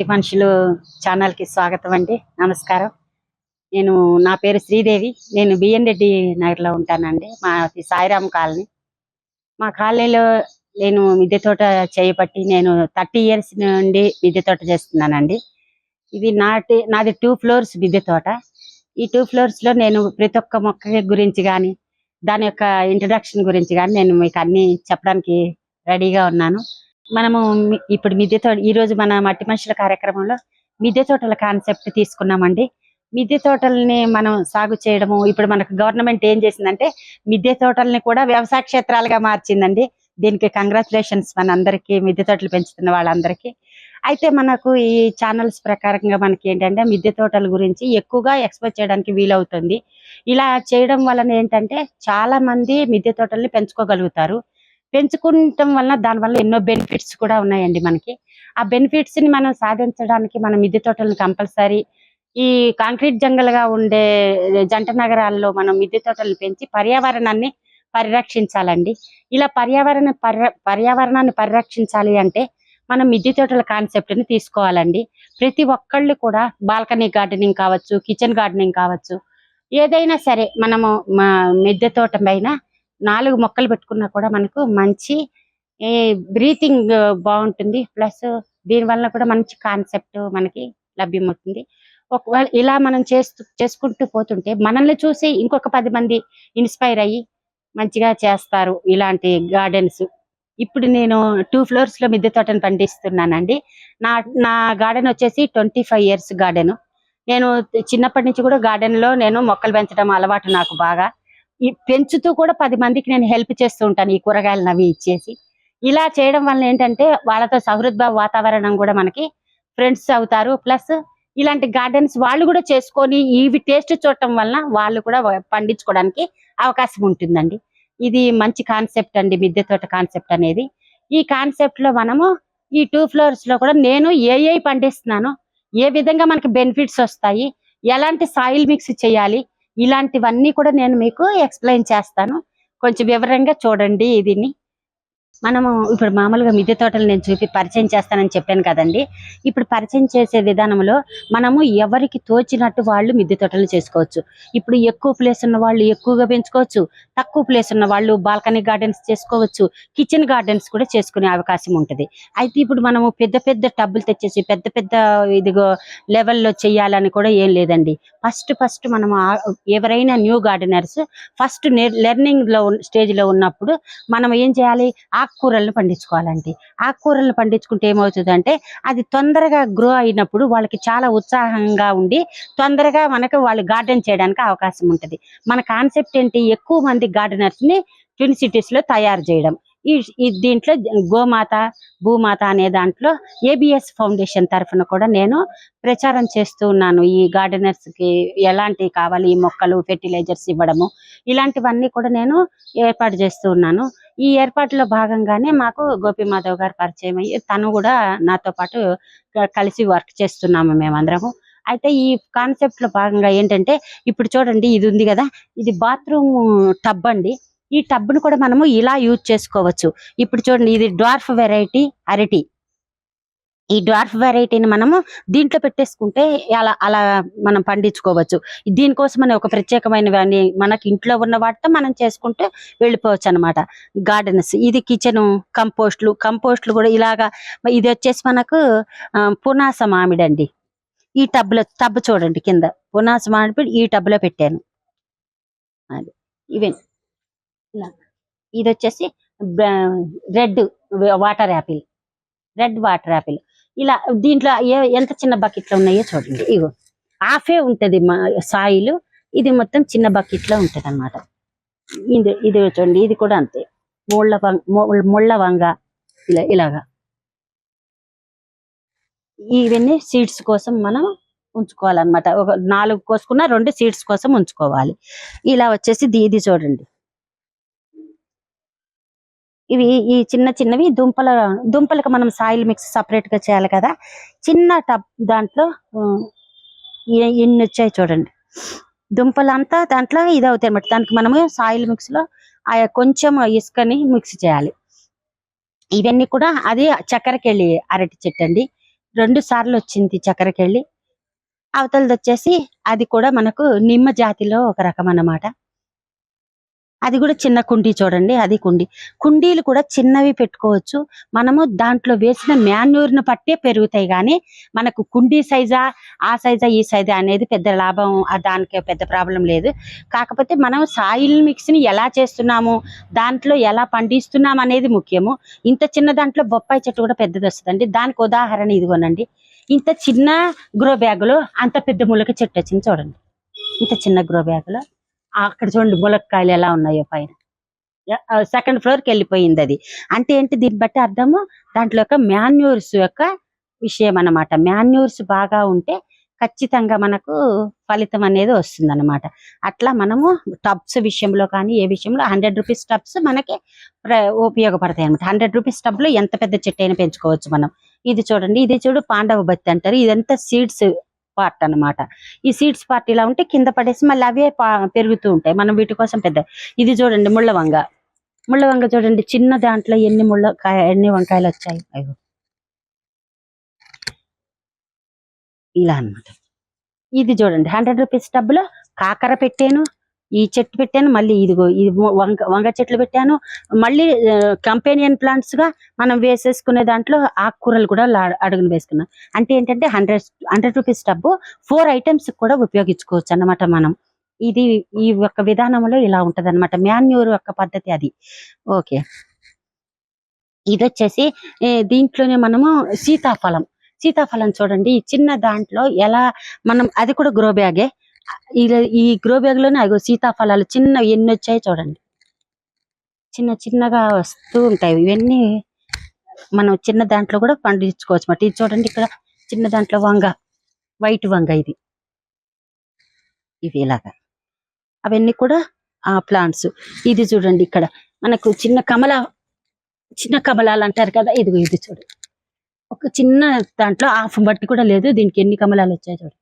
మట్టి మనుషులు ఛానల్కి స్వాగతం అండి. నమస్కారం. నేను నా పేరు శ్రీదేవి. నేను బిఎన్ రెడ్డి నగర్లో ఉంటానండి. మాది సాయిరామ్ కాలనీ. మా కాలనీలో నేను మిద్దె తోట చేయబట్టి నేను థర్టీ ఇయర్స్ నుండి మిద్దె తోట చేస్తున్నానండి. ఇది నాటి నాది టూ ఫ్లోర్స్ మిద్దె తోట. ఈ టూ ఫ్లోర్స్లో నేను ప్రతి ఒక్క మొక్క గురించి కానీ దాని యొక్క ఇంట్రడక్షన్ గురించి కానీ నేను మీకు అన్ని చెప్పడానికి రెడీగా ఉన్నాను. మనము ఇప్పుడు మిద్దె తోట ఈ రోజు మన మట్టి మనుషుల కార్యక్రమంలో మిద్దె తోటల కాన్సెప్ట్ తీసుకున్నామండి. మిద్దె తోటల్ని మనం సాగు చేయడము ఇప్పుడు మనకు గవర్నమెంట్ ఏం చేసిందంటే మిద్దె తోటల్ని కూడా వ్యవసాయ క్షేత్రాలుగా మార్చిందండి. దీనికి కంగ్రాచులేషన్స్ మన అందరికీ మిద్దె తోటలు పెంచుతున్న వాళ్ళందరికీ. అయితే మనకు ఈ ఛానల్స్ ప్రకారంగా మనకి ఏంటంటే మిద్దె తోటల గురించి ఎక్కువగా ఎక్స్పోజ్ చేయడానికి వీలవుతుంది. ఇలా చేయడం వలన ఏంటంటే చాలా మంది మిద్దె తోటల్ని పెంచుకోగలుగుతారు. పెంచుకుంటం వలన దాని వల్ల ఎన్నో బెనిఫిట్స్ కూడా ఉన్నాయండి మనకి. ఆ బెనిఫిట్స్ని మనం సాధించడానికి మన మిద్దె తోటలను కంపల్సరీ ఈ కాంక్రీట్ జంగల్గా ఉండే జంట నగరాల్లో మనం మిద్దె తోటలను పెంచి పర్యావరణాన్ని పరిరక్షించాలండి. ఇలా పర్యావరణ పర్యావరణాన్ని పరిరక్షించాలి అంటే మనం మిద్దె తోటల కాన్సెప్ట్ని తీసుకోవాలండి. ప్రతి ఒక్కళ్ళు కూడా బాల్కనీ గార్డెనింగ్ కావచ్చు కిచెన్ గార్డెనింగ్ కావచ్చు ఏదైనా సరే మనము మా మిద్దె తోట పైన నాలుగు మొక్కలు పెట్టుకున్నా కూడా మనకు మంచి బ్రీతింగ్ బాగుంటుంది. ప్లస్ దీనివల్ల కూడా మంచి కాన్సెప్ట్ మనకి లభ్యమవుతుంది. ఒకవేళ ఇలా మనం చేస్తూ చేసుకుంటూ పోతుంటే మనల్ని చూసి ఇంకొక పది మంది ఇన్స్పైర్ అయ్యి మంచిగా చేస్తారు ఇలాంటి గార్డెన్స్ ఇప్పుడు నేను టూ ఫ్లోర్స్లో మిద్దె తోటను పండిస్తున్నానండి. నా నా గార్డెన్ వచ్చేసి ట్వంటీ ఫైవ్ ఇయర్స్ గార్డెన్ నేను చిన్నప్పటి నుంచి కూడా గార్డెన్లో నేను మొక్కలు పెంచడం అలవాటు నాకు బాగా. ఈ పెంచుతూ కూడా పది మందికి నేను హెల్ప్ చేస్తూ ఉంటాను ఈ కూరగాయలు అవి ఇచ్చేసి. ఇలా చేయడం వల్ల ఏంటంటే వాళ్ళతో సహృద్భావ వాతావరణం కూడా మనకి ఫ్రెండ్స్ అవుతారు. ప్లస్ ఇలాంటి గార్డెన్స్ వాళ్ళు కూడా చేసుకొని ఇవి టేస్ట్ చూడటం వలన వాళ్ళు కూడా పండించుకోవడానికి అవకాశం ఉంటుందండి. ఇది మంచి కాన్సెప్ట్ అండి మిద్దె తోట కాన్సెప్ట్ అనేది. ఈ కాన్సెప్ట్లో మనము ఈ టూ ఫ్లోర్స్లో కూడా నేను ఏ ఏ పండిస్తున్నాను ఏ విధంగా మనకి బెనిఫిట్స్ వస్తాయి ఎలాంటి సాయిల్ మిక్స్ చేయాలి ఇలాంటివన్నీ కూడా నేను మీకు ఎక్స్ప్లెయిన్ చేస్తాను. కొంచెం వివరంగా చూడండి దీన్ని మనము ఇప్పుడు మామూలుగా మిద్దె తోటలు నేను చూపి పరిచయం చేస్తానని చెప్పాను కదండి. ఇప్పుడు పరిచయం చేసే విధానంలో మనము ఎవరికి తోచినట్టు వాళ్ళు మిద్దె తోటలు చేసుకోవచ్చు. ఇప్పుడు ఎక్కువ ప్లేస్ ఉన్న వాళ్ళు ఎక్కువగా పెంచుకోవచ్చు. తక్కువ ప్లేస్ ఉన్న వాళ్ళు బాల్కనీ గార్డెన్స్ చేసుకోవచ్చు. కిచెన్ గార్డెన్స్ కూడా చేసుకునే అవకాశం ఉంటుంది. అయితే ఇప్పుడు మనము పెద్ద పెద్ద టబ్బులు తెచ్చేసి పెద్ద పెద్ద ఇదిగో లెవెల్లో చేయాలని కూడా ఏం లేదండి. ఫస్ట్ ఫస్ట్ మనం ఎవరైనా న్యూ గార్డెనర్స్ ఫస్ట్ లెర్నింగ్లో స్టేజ్లో ఉన్నప్పుడు మనం ఏం చేయాలి? ఆ ఆకుకూరలను పండించుకోవాలండి. ఆకుకూరలను పండించుకుంటే ఏమవుతుందంటే అది తొందరగా గ్రో అయినప్పుడు వాళ్ళకి చాలా ఉత్సాహంగా ఉండి తొందరగా మనకు వాళ్ళు గార్డెన్ చేయడానికి అవకాశం ఉంటుంది. మన కాన్సెప్ట్ ఏంటి? ఎక్కువ మంది గార్డెనర్స్ని ట్విన్ సిటీస్లో తయారు చేయడం. ఈ దీంట్లో గోమాత భూమాత అనే దాంట్లో ఏబిఎస్ ఫౌండేషన్ తరఫున కూడా నేను ప్రచారం చేస్తూ ఉన్నాను. ఈ గార్డెనర్స్కి కావాలి? ఈ మొక్కలు ఫెర్టిలైజర్స్ ఇవ్వడము. ఇలాంటివన్నీ కూడా నేను ఏర్పాటు చేస్తూ ఉన్నాను. ఈ ఏర్పాటులో భాగంగానే మాకు గోపిమాధవ్ గారు పరిచయం అయ్యి తను కూడా నాతో పాటు కలిసి వర్క్ చేస్తున్నాము మేమందరము. అయితే ఈ కాన్సెప్ట్లో భాగంగా ఏంటంటే ఇప్పుడు చూడండి ఇది ఉంది కదా ఇది బాత్రూమ్ టబ్ అండి. ఈ టబ్ను కూడా మనము ఇలా యూజ్ చేసుకోవచ్చు. ఇప్పుడు చూడండి ఇది డ్వార్ఫ్ వెరైటీ అరటి. ఈ డ్వార్ఫ్ వెరైటీని మనము దీంట్లో పెట్టేసుకుంటే అలా అలా మనం పండించుకోవచ్చు. దీనికోసం అని ఒక ప్రత్యేకమైన మనకి ఇంట్లో ఉన్న వాటితో మనం చేసుకుంటూ వెళ్ళిపోవచ్చు అనమాట గార్డెన్స్ ఇది కిచెన్ కంపోస్ట్లు కంపోస్ట్లు కూడా ఇలాగా ఇది వచ్చేసి మనకు పునాస మామిడి అండి ఈ టబ్లో టబ్ చూడండి కింద. పునాస మామిడి ఈ టబ్లో పెట్టాను. అది. ఇవే. ఇలా. ఇది వచ్చేసి red water apple. Red water apple. ఇలా దీంట్లో ఏ- ఎంత చిన్న బకెట్లో ఉన్నాయో చూడండి. ఇగో హాఫే ఉంటది మా సాయిల్. ఇది మొత్తం చిన్న బకెట్లో అనమాట ఇది ఇది చూడండి ఇది కూడా అంతే. ముళ్ళ వం- ము- ముళ్ళ వంగ ఇలా ఇలాగా. ఇవన్నీ సీడ్స్ కోసం మనం ఉంచుకోవాలన్నమాట. ఒక నాలుగు కోసుకున్న రెండు సీడ్స్ కోసం ఉంచుకోవాలి. ఇలా వచ్చేసి ఇది ఇది చూడండి. ఇవి ఈ చిన్న చిన్నవి దుంపల దుంపలకు మనం సాయిల్ మిక్స్ సపరేట్గా చేయాలి కదా. చిన్న టబ్ దాంట్లో ఎన్ని ఇన్ని వచ్చాయి చూడండి. దుంపలంతా దాంట్లో ఇది అవుతాయి అనమాట దానికి మనము సాయిల్ మిక్స్లో కొంచెం ఇసుకని మిక్స్ చేయాలి. ఇవన్నీ కూడా అది చక్కెరకెళ్ళి అరటి చెట్టు అండి. రెండు సార్లు వచ్చింది చక్కెరకెళ్ళి. అవతలది వచ్చేసి అది కూడా మనకు నిమ్మ జాతిలో ఒక రకం అన్నమాట. అది కూడా చిన్న కుండీ చూడండి అది కుండీ. కుండీలు కూడా చిన్నవి పెట్టుకోవచ్చు. మనము దాంట్లో వేసిన మాన్యూర్ని పట్టే పెరుగుతాయి కానీ మనకు కుండీ సైజా ఆ సైజా ఈ సైజా అనేది పెద్ద లాభం దానికి పెద్ద ప్రాబ్లం లేదు. కాకపోతే మనం సాయిల్ మిక్స్ని ఎలా చేస్తున్నాము దాంట్లో ఎలా పండిస్తున్నాం అనేది ముఖ్యము. ఇంత చిన్న దాంట్లో బొప్పాయి చెట్టు కూడా పెద్దది వస్తుందండి. దానికి ఉదాహరణ ఇదిగోనండి. ఇంత చిన్న గ్రో బ్యాగులో అంత పెద్ద ములక చెట్టు వచ్చింది చూడండి. ఇంత చిన్న గ్రో బ్యాగులో అక్కడ చూడండి ములక్కాయలు ఎలా ఉన్నాయో పైన. సెకండ్ ఫ్లోర్కి వెళ్ళిపోయింది అది. అంటే ఏంటి దీన్ని బట్టి అర్థము? దాంట్లో యొక్క మాన్యూర్స్ యొక్క విషయం అన్నమాట. మాన్యూర్స్ బాగా ఉంటే ఖచ్చితంగా మనకు ఫలితం అనేది వస్తుంది అనమాట అట్లా మనము టబ్స్ విషయంలో కానీ ఏ విషయంలో హండ్రెడ్ రూపీస్ టబ్స్ మనకి ఉపయోగపడతాయి అనమాట హండ్రెడ్ రూపీస్ టబ్లో ఎంత పెద్ద చెట్టు అయినా పెంచుకోవచ్చు మనం. ఇది చూడండి ఇది చూడు పాండవ బత్తి అంటారు. ఇదంతా సీడ్స్ పార్ట్ అన్నమాట. ఈ సీడ్స్ పార్ట్ ఇలా ఉంటే కింద పడేసి మళ్ళీ అవే పా- పెరుగుతూ ఉంటాయి. మనం వీటి కోసం పెద్ద ఇది చూడండి ముళ్ళవంగ ముళ్ళవంగ చూడండి చిన్న దాంట్లో ఎన్ని ముళ్ళ ఎన్ని వంకాయలు వచ్చాయి? అయ్యో. ఇలా అన్నమాట. ఇది చూడండి హండ్రెడ్ రూపీస్ డబ్బులో కాకర పెట్టాను ఈ చెట్టు పెట్టాను మళ్ళీ ఇదిగో ఇది వంగ వంగ చెట్లు పెట్టాను. మళ్ళీ కంపెనియన్ ప్లాంట్స్గా మనం వేసేసుకునే దాంట్లో ఆకుకూరలు కూడా అడుగును వేసుకున్నాం. అంటే ఏంటంటే హండ్రెడ్ హండ్రెడ్ రూపీస్ డబ్బు ఫోర్ ఐటమ్స్ కూడా ఉపయోగించుకోవచ్చు అన్నమాట మనం. ఇది ఈ యొక్క విధానంలో ఇలా ఉంటది అనమాట మాన్యూర్ యొక్క పద్ధతి అది. ఓకే. ఇది వచ్చేసి దీంట్లోనే మనము సీతాఫలం. సీతాఫలం చూడండి ఈ చిన్న దాంట్లో ఎలా మనం అది కూడా గ్రో బ్యాగే ఇలా ఈ గ్రో బ్యాగ్లోనే అగో సీతాఫలాలు చిన్న ఎన్ని వచ్చాయో చూడండి. చిన్న చిన్నగా వస్తూ ఉంటాయి. ఇవన్నీ మనం చిన్న దాంట్లో కూడా పండించుకోవచ్చు మాట ఇది చూడండి ఇక్కడ చిన్న దాంట్లో వంగ వైట్ వంగ ఇది. ఇవి ఇలాగా. అవన్నీ కూడా ఆ ప్లాంట్స్. ఇది చూడండి ఇక్కడ. మనకు చిన్న కమల చిన్న కమలాలు అంటారు కదా ఇదిగో ఇది చూడండి ఒక చిన్న దాంట్లో హాఫ్ బట్టి కూడా లేదు. దీనికి ఎన్ని కమలాలు వచ్చాయి చూడండి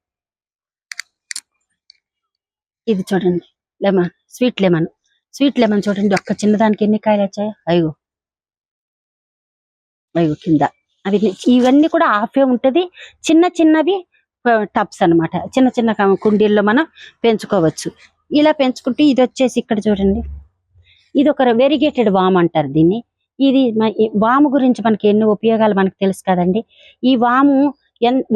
ఇది చూడండి. Lemon sweet lemon. Sweet lemon చూడండి. ఒక్క చిన్న దానికి ఎన్ని కాయలు వచ్చాయి? అయ్యో. అయ్యో కింద. అవి ఇవన్నీ కూడా ఆఫే ఉంటది. చిన్న చిన్నవి టబ్స్ అన్నమాట. చిన్న చిన్న కుండీల్లో మనం పెంచుకోవచ్చు. ఇలా పెంచుకుంటే ఇది వచ్చేసి ఇక్కడ చూడండి. ఇది ఒక వెరిగేటెడ్ వామ్ అంటారు దీన్ని. ఇది వాము గురించి మనకి ఎన్ని ఉపయోగాలు మనకు తెలుసు కదండి. ఈ వాము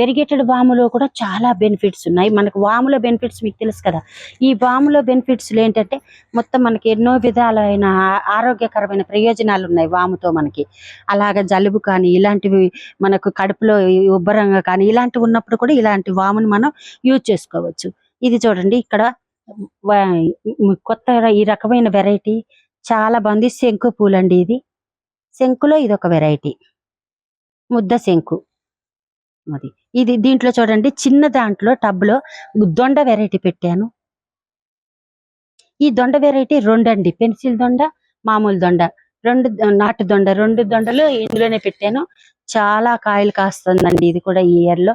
వెరిగేటెడ్ వాములో కూడా చాలా బెనిఫిట్స్ ఉన్నాయి. మనకు వాములో బెనిఫిట్స్ మీకు తెలుసు కదా. ఈ వాములో బెనిఫిట్స్ ఏంటంటే మొత్తం మనకి ఎన్నో విధాలైన ఆరోగ్యకరమైన ప్రయోజనాలు ఉన్నాయి వాముతో మనకి. అలాగ జలుబు కానీ ఇలాంటివి మనకు కడుపులో ఉబ్బరంగా కానీ ఇలాంటివి ఉన్నప్పుడు కూడా ఇలాంటి వామును మనం యూజ్ చేసుకోవచ్చు. ఇది చూడండి ఇక్కడ కొత్త ఈ రకమైన వెరైటీ చాలా బాగుంది శంకు పూలండి ఇది. శంకులో ఇది ఒక వెరైటీ. ముద్ద శంకు. అది. ఇది దీంట్లో చూడండి చిన్న దాంట్లో టబ్లో దొండ వెరైటీ పెట్టాను. ఈ దొండ వెరైటీ రెండండి. పెన్సిల్ దొండ మామూలు దొండ. రెండు నాటు దొండ రెండు దొండలు ఇందులోనే పెట్టాను. చాలా కాయలు కాస్తుందండి ఇది కూడా ఈ ఇయర్లో.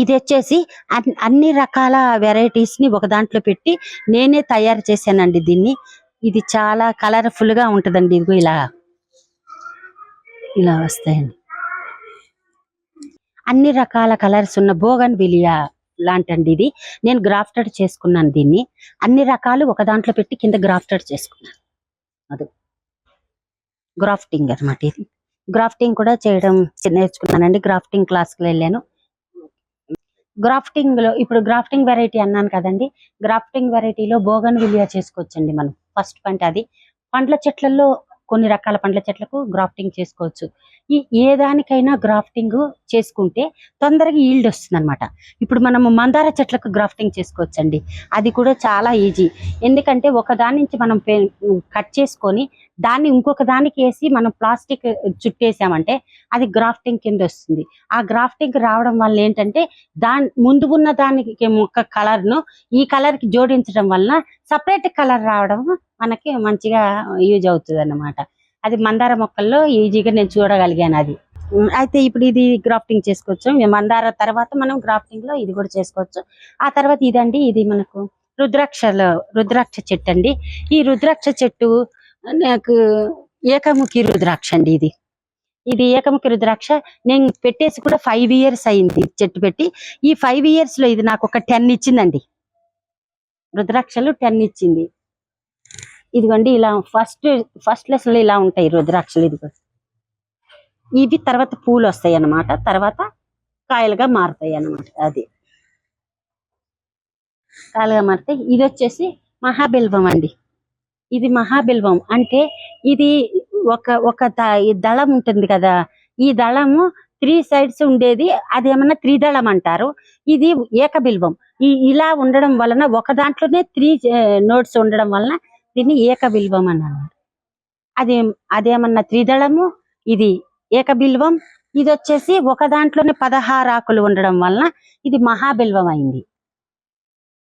ఇది వచ్చేసి అన్ని రకాల వెరైటీస్ని ఒక దాంట్లో పెట్టి నేనే తయారు చేశానండి దీన్ని. ఇది చాలా కలర్ఫుల్గా ఉంటుందండి ఉంటదండి. ఇదిగో ఇలా ఇలా వస్తాయండి. అన్ని రకాల కలర్స్ ఉన్న బోగన్ విలియా లాంటండి ఇది. నేను గ్రాఫ్టెడ్ చేసుకున్నాను దీన్ని. అన్ని రకాలు ఒక దాంట్లో పెట్టి కింద గ్రాఫ్టెడ్ చేసుకున్నాను. అది గ్రాఫ్టింగ్ అన్నమాట ఇది. గ్రాఫ్టింగ్ కూడా చేయడం నేర్చుకున్నానండి. గ్రాఫ్టింగ్ క్లాస్కి వెళ్ళాను. గ్రాఫ్టింగ్లో ఇప్పుడు గ్రాఫ్టింగ్ వెరైటీ అన్నాను కదండి. గ్రాఫ్టింగ్ వెరైటీలో బోగన్ విలియా చేసుకోవచ్చండి మనం. ఫస్ట్ పంట అది. పండ్ల చెట్లలో కొన్ని రకాల పండ్ల చెట్లకు గ్రాఫ్టింగ్ చేసుకోవచ్చు. ఈ ఏ దానికైనా గ్రాఫ్టింగ్ చేసుకుంటే తొందరగా ఈల్డ్ వస్తుంది అనమాట ఇప్పుడు మనము మందార చెట్లకు గ్రాఫ్టింగ్ చేసుకోవచ్చండి. అది కూడా చాలా ఈజీ. ఎందుకంటే ఒక దాని నుంచి మనం కట్ చేసుకొని దాన్ని ఇంకొక దానికి వేసి మనం ప్లాస్టిక్ చుట్టేసామంటే అది గ్రాఫ్టింగ్ కింద వస్తుంది. ఆ గ్రాఫ్టింగ్ రావడం వల్ల ఏంటంటే దాని ముందు ఉన్న దానికి ఒక కలర్ను ఈ కలర్కి జోడించడం వలన సపరేట్ కలర్ రావడం మనకి మంచిగా యూజ్ అవుతుంది అన్నమాట అది మందార మొక్కల్లో ఈజీగా నేను చూడగలిగాను అది. అయితే ఇప్పుడు ఇది గ్రాఫ్టింగ్ చేసుకోవచ్చు. మందార తర్వాత మనం గ్రాఫ్టింగ్లో ఇది కూడా చేసుకోవచ్చు. ఆ తర్వాత ఇదండి ఇది మనకు రుద్రాక్షలో రుద్రాక్ష చెట్టు అండి ఈ రుద్రాక్ష చెట్టు నాకు ఏకముఖి రుద్రాక్ష అండి ఇది. ఇది ఏకముఖి రుద్రాక్ష. నేను పెట్టేసి కూడా ఫైవ్ ఇయర్స్ అయింది చెట్టు పెట్టి. ఈ ఫైవ్ ఇయర్స్లో ఇది నాకు ఒక టెన్ ఇచ్చిందండి. రుద్రాక్షలు టెన్ ఇచ్చింది. ఇదిగోండి ఇలా ఫస్ట్ ఫస్ట్ లెస్లో ఇలా ఉంటాయి రుద్రాక్షలు ఇదిగో. ఇవి తర్వాత పూలు వస్తాయి అన్నమాట. తర్వాత కాయలుగా మారుతాయి అన్నమాట అది. కాయలుగా మారితే ఇది వచ్చేసి మహాబిల్వం అండి. ఇది మహాబిల్వం అంటే ఇది ఒక ఒక దళం ఉంటుంది కదా. ఈ దళము త్రీ సైడ్స్ ఉండేది. అదేమన్నా త్రిదళం అంటారు. ఇది ఏకబిల్వం. ఈ ఇలా ఉండడం వలన ఒక దాంట్లోనే త్రీ నోట్స్ eh, ఉండడం వలన దీన్ని ఏకబిల్వం అని అన్నారు అది అదేమన్నా త్రిదళము? ఇది ఏక బిల్వం ఇది వచ్చేసి ఒక దాంట్లోనే పదహారు ఆకులు ఉండడం వలన ఇది మహాబిల్వం అయింది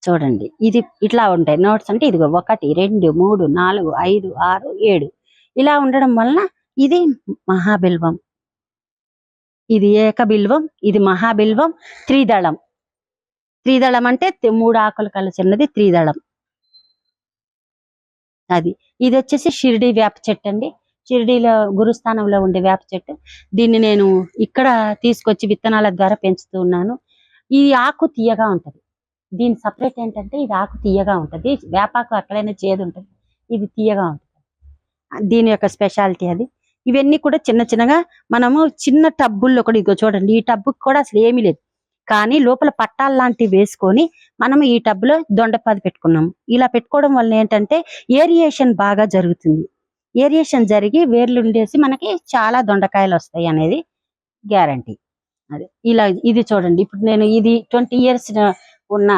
చూడండి ఇది ఇట్లా ఉంటాయి. నోట్స్ అంటే ఇదిగో ఒకటి రెండు మూడు నాలుగు ఐదు ఆరు ఏడు. ఇలా ఉండడం వలన ఇది మహాబిల్వం. ఇది ఏకబిల్వం ఇది మహాబిల్వం త్రిదళం. త్రిదళం అంటే మూడు ఆకులు కలిసి ఉన్నది త్రిదళం. అది. ఇది వచ్చేసి షిరిడి వేప చెట్టు అండి. షిరిడిలో గురుస్థానంలో ఉండే వేప చెట్టు. దీన్ని నేను ఇక్కడ తీసుకొచ్చి విత్తనాల ద్వారా పెంచుతూ ఉన్నాను. ఈ ఆకు తీయగా ఉంటది. దీని సపరేట్ ఏంటంటే ఇది ఆకు తీయగా ఉంటది. వేపాకు అక్కడైనా చేదు ఉంటది. ఇది తీయగా ఉంటది. దీని యొక్క స్పెషాలిటీ అది. ఇవన్నీ కూడా చిన్న చిన్నగా మనము చిన్న టబ్బుల్లో కూడా ఇదిగో చూడండి ఈ టబ్బుకి కూడా అసలు ఏమీ లేదు. కానీ లోపల పట్టాలు లాంటివి వేసుకొని మనం ఈ టబ్లో దొండపాది పెట్టుకున్నాము. ఇలా పెట్టుకోవడం వల్ల ఏంటంటే ఏరియేషన్ బాగా జరుగుతుంది. ఏరియేషన్ జరిగి వేర్లు ఉండేసి మనకి చాలా దొండకాయలు వస్తాయి అనేది గ్యారంటీ. అదే ఇలా ఇది చూడండి. ఇప్పుడు నేను ఇది ట్వంటీ ఇయర్స్ ఉన్న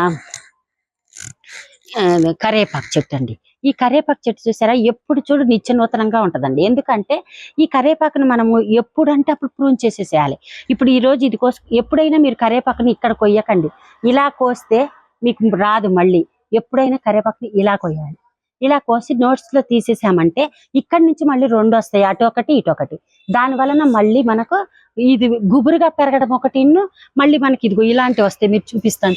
కరేపాకు చెట్టు అండి. ఈ కరేపాకు చెట్టు చూసారా? ఎప్పుడు చూడు నిత్య నూతనంగా ఉంటుందండి. ఎందుకంటే ఈ కరేపాకును మనము ఎప్పుడంటే అప్పుడు ప్రూన్ చేసేసేయాలి. ఇప్పుడు ఈ రోజు ఇది కోసి ఎప్పుడైనా మీరు కరేపాకుని ఇక్కడ కొయ్యకండి. ఇలా కోస్తే మీకు రాదు మళ్ళీ. ఎప్పుడైనా కరేపాకుని ఇలా కొయ్యాలి. ఇలా కోసి నోట్స్లో తీసేసామంటే ఇక్కడి నుంచి మళ్ళీ రెండు వస్తాయి. అటు ఒకటి ఇటు ఒకటి. దాని వలన మళ్ళీ మనకు ఇది గుబురుగా పెరగడం ఒకటి మళ్ళీ మనకి ఇదిగో ఇలాంటివి వస్తాయి. మీరు చూపిస్తాను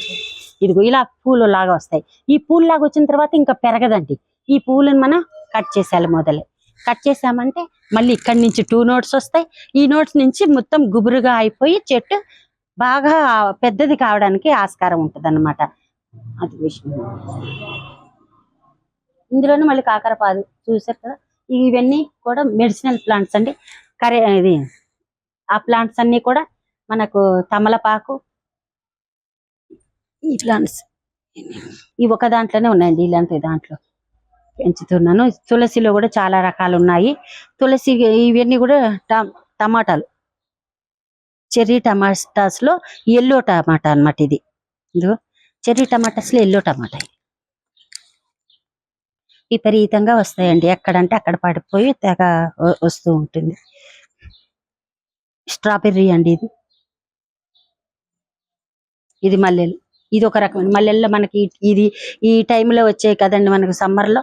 ఇదిగో ఇలా పూలు లాగా వస్తాయి. ఈ పూలు లాగా వచ్చిన తర్వాత ఇంకా పెరగదండి. ఈ పూలను మనం కట్ చేసేయాలి మొదలే. కట్ చేసామంటే మళ్ళీ ఇక్కడి నుంచి టూ నోట్స్ వస్తాయి. ఈ నోట్స్ నుంచి మొత్తం గుబురుగా అయిపోయి చెట్టు బాగా పెద్దది కావడానికి ఆస్కారం ఉంటది అది విషయం. ఇందులోనే మళ్ళీ కాకరపాదు చూసారు కదా? ఇవన్నీ కూడా మెడిసినల్ ప్లాంట్స్ అండి. కరే ఇది ఆ ప్లాంట్స్ అన్ని కూడా మనకు తమలపాకు ఈ ప్లాంట్స్. ఈ ఒక దాంట్లోనే ఉన్నాయండి ఇలాంటి దాంట్లో. పెంచుతున్నాను. తులసిలో కూడా చాలా రకాలు ఉన్నాయి తులసి ఇవన్నీ కూడా టమాటాలు. చెర్రీ టమాటాస్లో ఎల్లో టమాటా అన్నమాట ఇది. ఇదిగో చెర్రీ టమాటాస్లో ఎల్లో టమాటా విపరీతంగా వస్తాయండి. ఎక్కడంటే అక్కడ పడిపోయి తెగ వస్తూ ఉంటుంది. స్ట్రాబెర్రీ అండి ఇది. ఇది మల్లెలు. ఇది ఒక రకమైన మల్లెల్లో మనకి ఇది ఈ టైంలో వచ్చాయి కదండి మనకు సమ్మర్లో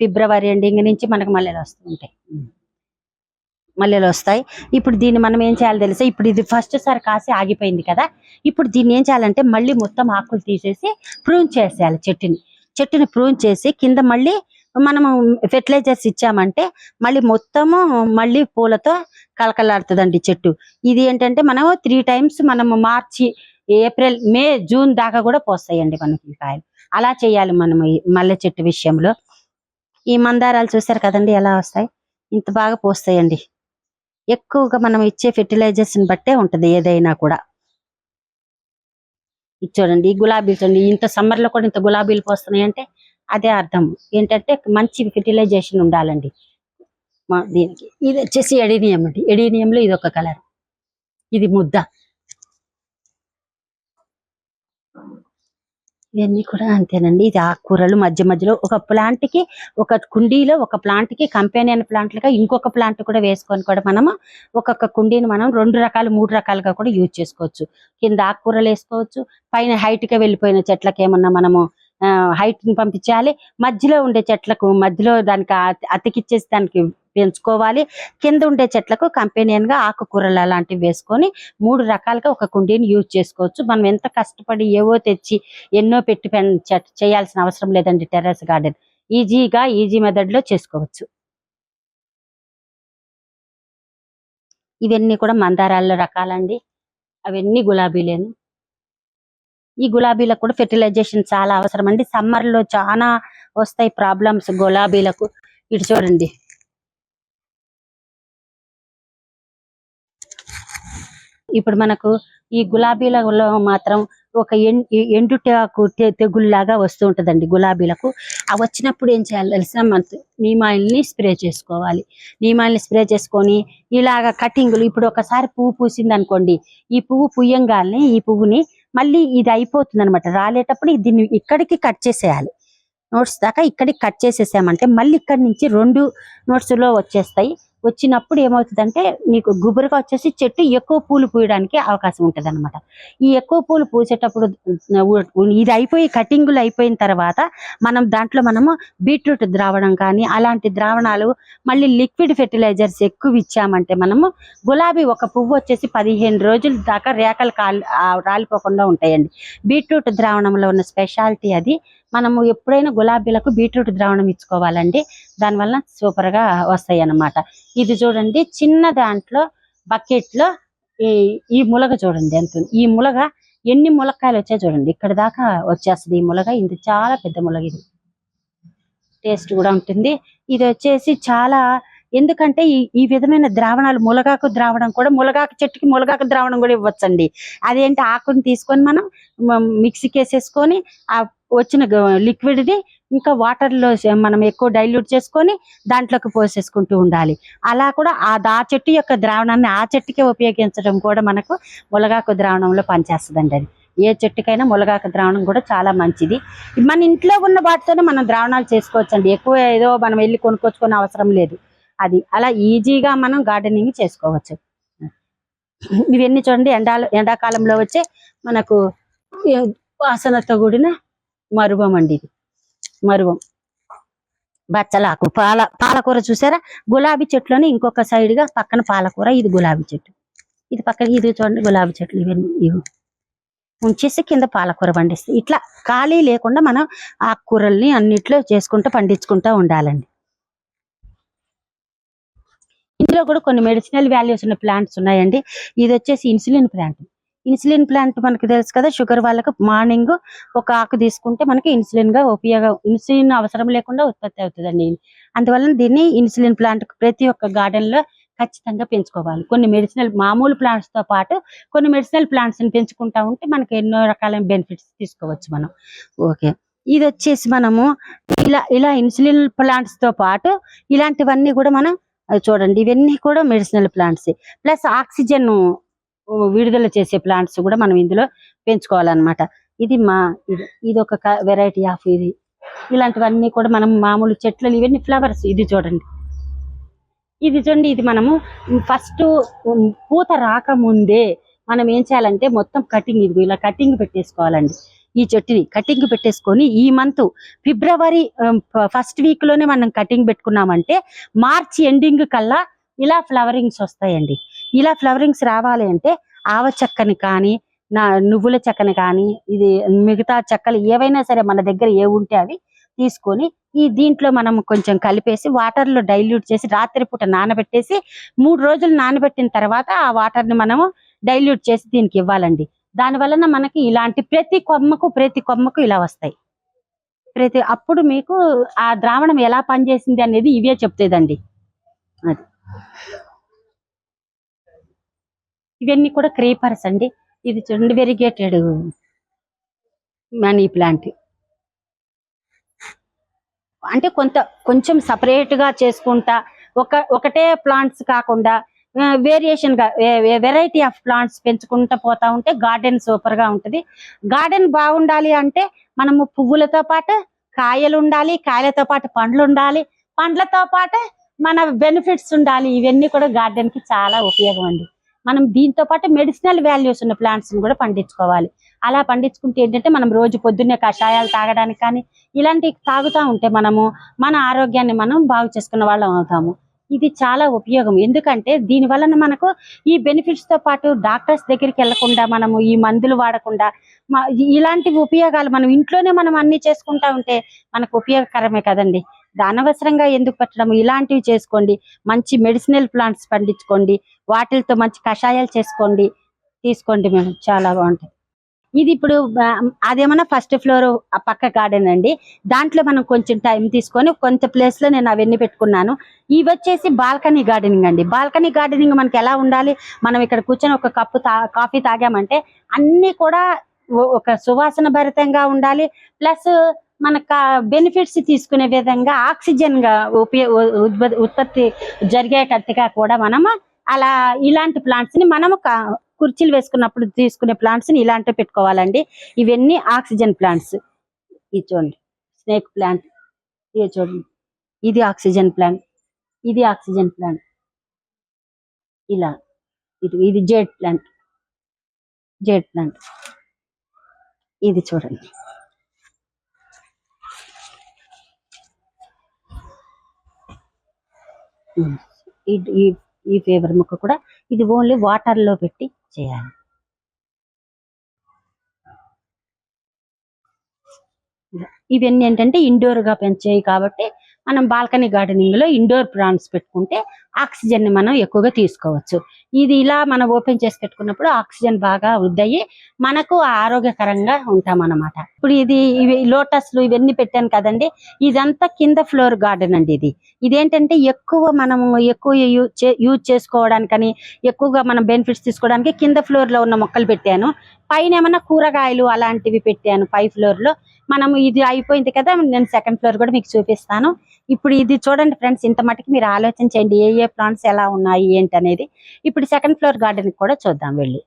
ఫిబ్రవరి ఎండింగ్ నుంచి మనకు మల్లెలు వస్తుంటాయి మల్లెలు వస్తాయి. ఇప్పుడు దీన్ని మనం ఏం చేయాలి తెలుసా? ఇప్పుడు ఇది ఫస్ట్ సారి కాసి ఆగిపోయింది కదా? ఇప్పుడు దీన్ని ఏం చేయాలంటే మళ్ళీ మొత్తం ఆకులు తీసేసి ప్రూన్ చేసేయాలి చెట్టుని. చెట్టుని ప్రూన్ చేసి కింద మళ్ళీ మనము ఫెర్టిలైజర్స్ ఇచ్చామంటే మళ్ళీ మొత్తము మళ్ళీ పూలతో కలకలాడుతుందండి చెట్టు. ఇది ఏంటంటే మనం త్రీ టైమ్స్ మనము మార్చి ఏప్రిల్ మే జూన్ దాకా కూడా పోస్తాయండి మనకి కాయలు. అలా చేయాలి మనం మల్లె చెట్టు విషయంలో. ఈ మందారాలు చూసారు కదండి ఎలా వస్తాయి? ఇంత బాగా పోస్తాయండి. ఎక్కువగా మనం ఇచ్చే ఫెర్టిలైజర్స్ని బట్టే ఉంటుంది ఏదైనా కూడా. ఇది చూడండి ఈ గులాబీలు చూడండి ఇంత సమ్మర్లో కూడా ఇంత గులాబీలు పోస్తున్నాయి అంటే అదే అర్థం. ఏంటంటే మంచి ఫెర్టిలైజేషన్ ఉండాలండి. మా దీనికి. ఇది వచ్చేసి ఎడీనియం అండి. ఎడీనియంలో ఇది ఒక కలర్. ఇది ముద్ద. ఇవన్నీ కూడా అంతేనండి. ఇది ఆకుకూరలు మధ్య మధ్యలో ఒక ప్లాంట్కి ఒక కుండీలో ఒక ప్లాంట్కి కంపెనీయన్ ప్లాంట్గా ఇంకొక ప్లాంట్ కూడా వేసుకొని కూడా మనము ఒక్కొక్క కుండీని మనం రెండు రకాలు మూడు రకాలుగా కూడా యూజ్ చేసుకోవచ్చు. కింద ఆకుకూరలు వేసుకోవచ్చు పైన హైట్గా వెళ్ళిపోయిన చెట్లకి ఏమన్నా మనము హైట్ని పంపించాలి. మధ్యలో ఉండే చెట్లకు మధ్యలో దానికి అతికిచ్చేసి దానికి పెంచుకోవాలి. కింద ఉండే చెట్లకు కంపెనీయన్గా ఆకుకూరలు అలాంటివి వేసుకొని మూడు రకాలుగా ఒక కుండీని యూజ్ చేసుకోవచ్చు. మనం ఎంత కష్టపడి ఏవో తెచ్చి ఎన్నో పెట్టి పెన్ చెట్- చేయాల్సిన అవసరం లేదండి టెర్రస్ గార్డెన్. ఈజీగా ఈజీ మెథడ్లో చేసుకోవచ్చు. ఇవన్నీ కూడా మందారాల్లో రకాలండి. అవన్నీ గులాబీలేను. ఈ గులాబీలకు కూడా ఫెర్టిలైజేషన్ చాలా అవసరం అండి సమ్మర్లో చాలా వస్తాయి ప్రాబ్లమ్స్ గులాబీలకు. ఇటు చూడండి. ఇప్పుడు మనకు ఈ గులాబీలలో మాత్రం ఒక ఎండు ఎ- ఎండుటాకు తెగుల్లాగా వస్తూ ఉంటదండి గులాబీలకు. ఆ వచ్చినప్పుడు ఏం చేయాలి తెలిసిన మన నీమాయిల్ని స్ప్రే చేసుకోవాలి. నీమాయిల్ని స్ప్రే చేసుకొని ఇలాగ కటింగ్లు ఇప్పుడు ఒకసారి పువ్వు పూసింది అనుకోండి ఈ పువ్వు పుయ్యంగానే ఈ పువ్వుని మళ్ళీ ఇది అయిపోతుంది అనమాట రాలేటప్పుడు దీన్ని ఇక్కడికి కట్ చేసేయాలి. నోట్స్ దాకా ఇక్కడికి కట్ చేసేసామంటే మళ్ళీ ఇక్కడి నుంచి రెండు నోట్స్లో లో వచ్చేస్తాయి. వచ్చినప్పుడు ఏమవుతుందంటే నీకు గుబురుగా వచ్చేసి చెట్టు ఎక్కువ పూలు పూయడానికి అవకాశం ఉంటుంది అనమాట ఈ ఎక్కువ పూలు పూసేటప్పుడు ఇది అయిపోయి కటింగులు అయిపోయిన తర్వాత మనం దాంట్లో మనము బీట్రూట్ ద్రావణం కానీ అలాంటి ద్రావణాలు మళ్ళీ లిక్విడ్ ఫెర్టిలైజర్స్ ఎక్కువ ఇచ్చామంటే మనము గులాబీ ఒక పువ్వు వచ్చేసి పదిహేను రోజుల దాకా రేఖలు కాలి రాలిపోకుండా ఉంటాయండి. బీట్రూట్ ద్రావణంలో ఉన్న స్పెషాలిటీ అది. మనము ఎప్పుడైనా గులాబీలకు బీట్రూట్ ద్రావణం ఇచ్చుకోవాలండి. దానివల్ల సూపర్గా వస్తాయి అన్నమాట ఇది చూడండి చిన్న దాంట్లో బకెట్లో ఈ ఈ ములగ చూడండి ఎంత ఈ ములగ ఎన్ని ములక్కాయలు వచ్చాయి చూడండి. ఇక్కడ దాకా వచ్చేస్తుంది ఈ ములగ. ఇది చాలా పెద్ద ములగ ఇది. టేస్ట్ కూడా ఉంటుంది. ఇది వచ్చేసి చాలా ఎందుకంటే ఈ ఈ విధమైన ద్రావణాలు ములగాకు ద్రావణం కూడా ములగాకు చెట్టుకి ములగాకు ద్రావణం కూడా ఇవ్వచ్చండి. అదేంటి ఆకుని తీసుకొని మనం మిక్సీకి వేసేసుకొని ఆ వచ్చిన లిక్విడ్ది ఇంకా వాటర్లో మనం ఎక్కువ డైల్యూట్ చేసుకొని దాంట్లోకి పోసేసుకుంటూ ఉండాలి. అలా కూడా ఆ దా చెట్టు యొక్క ద్రావణాన్ని ఆ చెట్టుకే ఉపయోగించడం కూడా మనకు ములగాకు ద్రావణంలో పనిచేస్తుందండి అది. ఏ చెట్టుకైనా ములగాకు ద్రావణం కూడా చాలా మంచిది. మన ఇంట్లో ఉన్న వాటితోనే మనం ద్రావణాలు చేసుకోవచ్చండి. ఎక్కువ ఏదో మనం వెళ్ళి కొనుక్కొచ్చుకునే అవసరం లేదు. అది అలా ఈజీగా మనం గార్డెనింగ్ చేసుకోవచ్చు. ఇవన్నీ చూడండి ఎండాల ఎండాకాలంలో వచ్చే మనకు వాసనతో కూడిన మరుభం అండి ఇది. మరువం బచ్చలాకు. పాల పాలకూర చూసారా? గులాబీ చెట్లోనే ఇంకొక సైడ్గా పక్కన పాలకూర ఇది గులాబీ చెట్టు. ఇది పక్కన ఇది చూడండి గులాబీ చెట్లు ఇవన్నీ ఇవి. ఉంచేసి కింద పాలకూర పండిస్తే. ఇట్లా ఖాళీ లేకుండా మనం ఆకుకూరల్ని అన్నిట్లో చేసుకుంటూ పండించుకుంటూ ఉండాలండి. ఇందులో కూడా కొన్ని మెడిసినల్ వాల్యూస్ ఉన్న ప్లాంట్స్ ఉన్నాయండి. ఇది వచ్చేసి ఇన్సులిన్ ప్లాంట్ ఇన్సులిన్ ప్లాంట్ మనకు తెలుసు కదా షుగర్ వాళ్ళకు మార్నింగ్ ఒక ఆకు తీసుకుంటే మనకి ఇన్సులిన్గా ఉపయోగం ఇన్సులిన్ అవసరం లేకుండా ఉత్పత్తి అవుతుందండి. అందువలన దీన్ని ఇన్సులిన్ ప్లాంట్ ప్రతి ఒక్క గార్డెన్లో ఖచ్చితంగా పెంచుకోవాలి. కొన్ని మెడిసినల్ మామూలు ప్లాంట్స్తో పాటు కొన్ని మెడిసినల్ ప్లాంట్స్ని పెంచుకుంటా ఉంటే మనకి ఎన్నో రకాలైన బెనిఫిట్స్ తీసుకోవచ్చు మనం. ఓకే. ఇది వచ్చేసి మనము ఇలా ఇలా ఇన్సులిన్ ప్లాంట్స్తో పాటు ఇలాంటివన్నీ కూడా మనం చూడండి ఇవన్నీ కూడా మెడిసినల్ ప్లాంట్స్. ప్లస్ ఆక్సిజన్ విడుదల చేసే ప్లాంట్స్ కూడా మనం ఇందులో పెంచుకోవాలన్నమాట. ఇది మా ఇది ఇది ఒక వెరైటీ ఆఫ్ ఇది. ఇలాంటివన్నీ కూడా మనం మామూలు చెట్లు ఇవన్నీ ఫ్లవర్స్ ఇది చూడండి. ఇది చూడండి ఇది మనము ఫస్ట్ పూత రాకముందే మనం ఏం చేయాలంటే మొత్తం కటింగ్ ఇది ఇలా కటింగ్ పెట్టేసుకోవాలండి. ఈ చెట్టుని కటింగ్ పెట్టేసుకొని ఈ మంత్ ఫిబ్రవరి ఫస్ట్ వీక్లోనే మనం కటింగ్ పెట్టుకున్నామంటే మార్చి ఎండింగ్ కల్లా ఇలా ఫ్లవరింగ్స్ వస్తాయండి. ఇలా ఫ్లవరింగ్స్ రావాలి అంటే ఆవ చెక్కని కానీ నా నువ్వుల చెక్కని కానీ ఇది మిగతా చెక్కలు ఏవైనా సరే మన దగ్గర ఏ ఉంటే అవి తీసుకొని ఈ దీంట్లో మనం కొంచెం కలిపేసి వాటర్లో డైల్యూట్ చేసి రాత్రిపూట నానబెట్టేసి మూడు రోజులు నానబెట్టిన తర్వాత ఆ వాటర్ని మనము డైల్యూట్ చేసి దీనికి ఇవ్వాలండి. దాని వలన మనకి ఇలాంటి ప్రతి కొమ్మకు ప్రతి కొమ్మకు ఇలా వస్తాయి. ప్రతి అప్పుడు మీకు ఆ ద్రావణం ఎలా పనిచేసింది అనేది ఇవే చెప్తుందండి అది. ఇవన్నీ కూడా క్రీపర్స్ అండి. ఇది చూడండి వెరిగేటెడ్ మనీ ప్లాంట్. అంటే కొంత కొంచెం సపరేట్గా చేసుకుంటా ఒక ఒకటే ప్లాంట్స్ కాకుండా వేరియేషన్గా వెరైటీ ఆఫ్ ప్లాంట్స్ పెంచుకుంటా పోతా ఉంటే గార్డెన్ సూపర్గా ఉంటది. గార్డెన్ బాగుండాలి అంటే మనము పువ్వులతో పాటు కాయలు ఉండాలి కాయలతో పాటు పండ్లు ఉండాలి పండ్లతో పాటు మన బెనిఫిట్స్ ఉండాలి. ఇవన్నీ కూడా గార్డెన్కి చాలా ఉపయోగం అండి. మనం దీంతో పాటు మెడిసినల్ వాల్యూస్ ఉన్న ప్లాంట్స్ కూడా పండించుకోవాలి. అలా పండించుకుంటే ఏంటంటే మనం రోజు పొద్దున్నే కషాయాలు తాగడానికి కానీ ఇలాంటివి తాగుతూ ఉంటే మనము మన ఆరోగ్యాన్ని మనం బాగు చేసుకున్న వాళ్ళం అవుతాము. ఇది చాలా ఉపయోగం. ఎందుకంటే దీని వలన మనకు ఈ బెనిఫిట్స్తో పాటు డాక్టర్స్ దగ్గరికి వెళ్ళకుండా మనము ఈ మందులు వాడకుండా ఇలాంటి ఉపయోగాలు మనం ఇంట్లోనే మనం అన్ని చేసుకుంటా ఉంటే మనకు ఉపయోగకరమే కదండి. అనవసరంగా ఎందుకు పెట్టడం ఇలాంటివి చేసుకోండి. మంచి మెడిసినల్ ప్లాంట్స్ పండించుకోండి. వాటితో మంచి కషాయాలు చేసుకోండి. తీసుకోండి మేము చాలా బాగుంటాయి ఇది ఇప్పుడు అదేమన్నా ఫస్ట్ ఫ్లోర్ పక్క గార్డెన్ అండి. దాంట్లో మనం కొంచెం టైం తీసుకొని కొంత ప్లేస్లో నేను అవన్నీ పెట్టుకున్నాను. ఇవి వచ్చేసి బాల్కనీ గార్డెనింగ్ అండి. బాల్కనీ గార్డెనింగ్ మనకి ఎలా ఉండాలి? మనం ఇక్కడ కూర్చొని ఒక కప్పు తా కాఫీ తాగామంటే అన్ని కూడా ఒక సువాసన భరితంగా ఉండాలి. ప్లస్ మనకు బెనిఫిట్స్ తీసుకునే విధంగా ఆక్సిజన్గా ఉపయోగ ఉత్పత్తి జరిగేటట్టుగా కూడా మనము అలా ఇలాంటి ప్లాంట్స్ని మనము కుర్చీలు వేసుకున్నప్పుడు తీసుకునే ప్లాంట్స్ని ఇలాంటివి పెట్టుకోవాలండి. ఇవన్నీ ఆక్సిజన్ ప్లాంట్స్ ఇది చూడండి. స్నేక్ ప్లాంట్ ఇది చూడండి. ఇది ఆక్సిజన్ ప్లాంట్ ఇది ఆక్సిజన్ ప్లాంట్ ఇలా. ఇది ఇది జేడ్ ప్లాంట్ జేడ్ ప్లాంట్ ఇది చూడండి. ఈ- ఈ ఫేవర్ ముక్క కూడా ఇది ఓన్లీ వాటర్లో పెట్టి చేయాలి. ఇవన్నీ ఏంటంటే ఇండోర్గా పెంచేవి కాబట్టి మనం బాల్కనీ గార్డెనింగ్లో ఇండోర్ ప్లాంట్స్ పెట్టుకుంటే ఆక్సిజన్ని మనం ఎక్కువగా తీసుకోవచ్చు. ఇది ఇలా మనం ఓపెన్ చేసి పెట్టుకున్నప్పుడు ఆక్సిజన్ బాగా వృద్ధి మనకు ఆరోగ్యకరంగా ఉంటాం అన్నమాట ఇప్పుడు ఇది ఇవి లోటస్లు ఇవన్నీ పెట్టాను కదండి. ఇదంతా కింద ఫ్లోర్ గార్డెన్ అండి ఇది. ఇదేంటంటే ఎక్కువ మనము ఎక్కువ యూజ్ చేసుకోవడానికని ఎక్కువగా మనం బెనిఫిట్స్ తీసుకోవడానికి కింద ఫ్లోర్లో ఉన్న మొక్కలు పెట్టాను. పైన ఏమైనా కూరగాయలు అలాంటివి పెట్టాను పై ఫ్లోర్లో మనం ఇది అయిపోయింది కదా నేను సెకండ్ ఫ్లోర్ కూడా మీకు చూపిస్తాను. ఇప్పుడు ఇది చూడండి ఫ్రెండ్స్ ఇంత మటుకు మీరు ఆలోచించండి ఏ ఏ ప్లాంట్స్ ఎలా ఉన్నాయి ఏంటి అనేది ఇప్పుడు సెకండ్ ఫ్లోర్ గార్డెన్ కూడా చూద్దాం వెళ్ళి.